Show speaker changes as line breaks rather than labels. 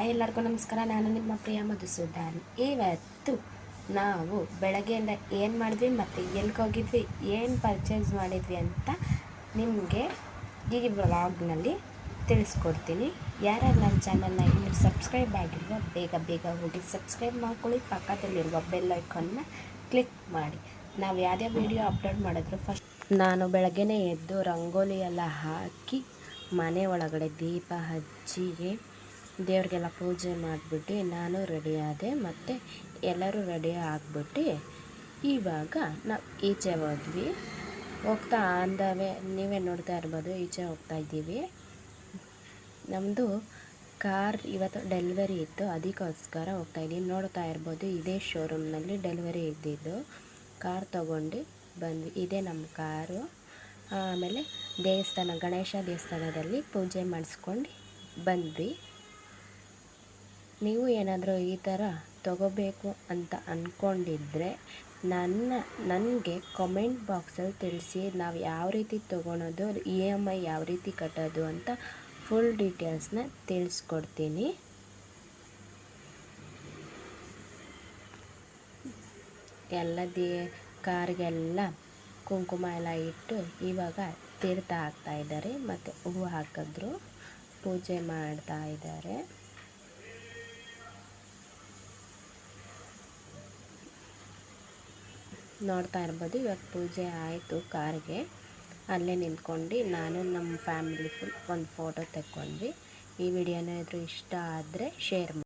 Hi ಎಲ್ಲರಿಗೂ ನಮಸ್ಕಾರ. ನಾನು ನಿಮ್ಮ ಪ್ರಿಯ ಮಧುಸೂದನ್. ಇವತ್ತು ನಾವು ಬೆಳಗ್ಗೆಯಿಂದ ಏನು ಮಾಡಿದ್ವಿ ಮತ್ತು ಎಲ್ಲಿಗೆ ಹೋಗಿದ್ವಿ, ಏನು ಪರ್ಚೇಸ್ ಮಾಡಿದ್ವಿ ಅಂತ ನಿಮಗೆ ಈ ವ್ಲಾಗ್ನಲ್ಲಿ ತಿಳಿಸ್ಕೊಡ್ತೀನಿ. ಯಾರ್ಯಾರು ನನ್ನ ಚಾನಲ್ನ ಇನ್ನೂ ಸಬ್ಸ್ಕ್ರೈಬ್ ಆಗಿಲ್ವೋ ಬೇಗ ಬೇಗ ಹೋಗಿ ಸಬ್ಸ್ಕ್ರೈಬ್ ಮಾಡ್ಕೊಳ್ಳಿ. ಪಕ್ಕದಲ್ಲಿರುವ ಬೆಲ್ ಐಕಾನ್ನ ಕ್ಲಿಕ್ ಮಾಡಿ. ನಾವು ಯಾವುದೇ ವಿಡಿಯೋ ಅಪ್ಲೋಡ್ ಮಾಡಿದ್ರು ಫಸ್ಟ್ ನಾನು ಬೆಳಗ್ಗೆನೇ ಎದ್ದು ರಂಗೋಲಿ ಎಲ್ಲ ಹಾಕಿ ಮನೆ ಒಳಗಡೆ ದೀಪ ಹಚ್ಚಿಗೆ ದೇವ್ರಿಗೆಲ್ಲ ಪೂಜೆ ಮಾಡಿಬಿಟ್ಟು ನಾನು ರೆಡಿ ಆದೆ ಮತ್ತು ಎಲ್ಲರೂ ರೆಡಿ ಆಗಿಬಿಟ್ಟು ಇವಾಗ ನಾವು ಈಚೆ ಹೋದ್ವಿ. ಹೋಗ್ತಾ ಅಂದವೇ, ನೀವೇ ನೋಡ್ತಾ ಇರ್ಬೋದು, ಈಚೆ ಹೋಗ್ತಾ ಇದ್ದೀವಿ. ನಮ್ಮದು ಕಾರ್ ಇವತ್ತು ಡೆಲಿವರಿ ಇತ್ತು, ಅದಕ್ಕೋಸ್ಕರ ಹೋಗ್ತಾ ಇದ್ದೀವಿ. ನೋಡ್ತಾ ಇರ್ಬೋದು, ಇದೇ ಶೋರೂಮ್ನಲ್ಲಿ ಡೆಲಿವರಿ ಇದ್ದಿದ್ದು. ಕಾರ್ ತೊಗೊಂಡು ಬಂದ್ವಿ. ಇದೇ ನಮ್ಮ ಕಾರು. ಆಮೇಲೆ ದೇವಸ್ಥಾನ, ಗಣೇಶ ದೇವಸ್ಥಾನದಲ್ಲಿ ಪೂಜೆ ಮಾಡಿಸ್ಕೊಂಡು ಬಂದ್ವಿ. ನೀವು ಏನಾದರೂ ಈ ಥರ ತಗೋಬೇಕು ಅಂತ ಅಂದ್ಕೊಂಡಿದ್ರೆ ನನ್ನ, ನನಗೆ ಕಮೆಂಟ್ ಬಾಕ್ಸಲ್ಲಿ ತಿಳಿಸಿ ನಾವು ಯಾವ ರೀತಿ ತೊಗೊಳೋದು ಇ ಎಂ ಐ ಯಾವ ರೀತಿ ಕಟ್ಟೋದು ಅಂತ ಫುಲ್ ಡೀಟೇಲ್ಸ್ನ ತಿಳಿಸ್ಕೊಡ್ತೀನಿ. ಎಲ್ಲ ದೇ ಕಾರ್ಗೆಲ್ಲ ಕುಂಕುಮ ಎಲ್ಲ ಇಟ್ಟು ಇವಾಗ ತೀರ್ಥ ಹಾಕ್ತಾಯಿದ್ದಾರೆ ಮತ್ತು ಹೂವು ಹಾಕಿದ್ರು, ಪೂಜೆ ಮಾಡ್ತಾ ಇದ್ದಾರೆ. ನೋಡ್ತಾ ಇರ್ಬೋದು. ಇವಾಗ ಪೂಜೆ ಆಯಿತು ಕಾರ್ಗೆ. ಅಲ್ಲೇ ನಿಂತ್ಕೊಂಡು ನಾನು ನಮ್ಮ ಫ್ಯಾಮಿಲಿ ಫುಲ್ ಒಂದು ಫೋಟೋ ತೆಕ್ಕೊಂಡ್ವಿ. ಈ ವಿಡಿಯೋನ ಇಷ್ಟ ಆದರೆ ಶೇರ್ ಮಾಡಿ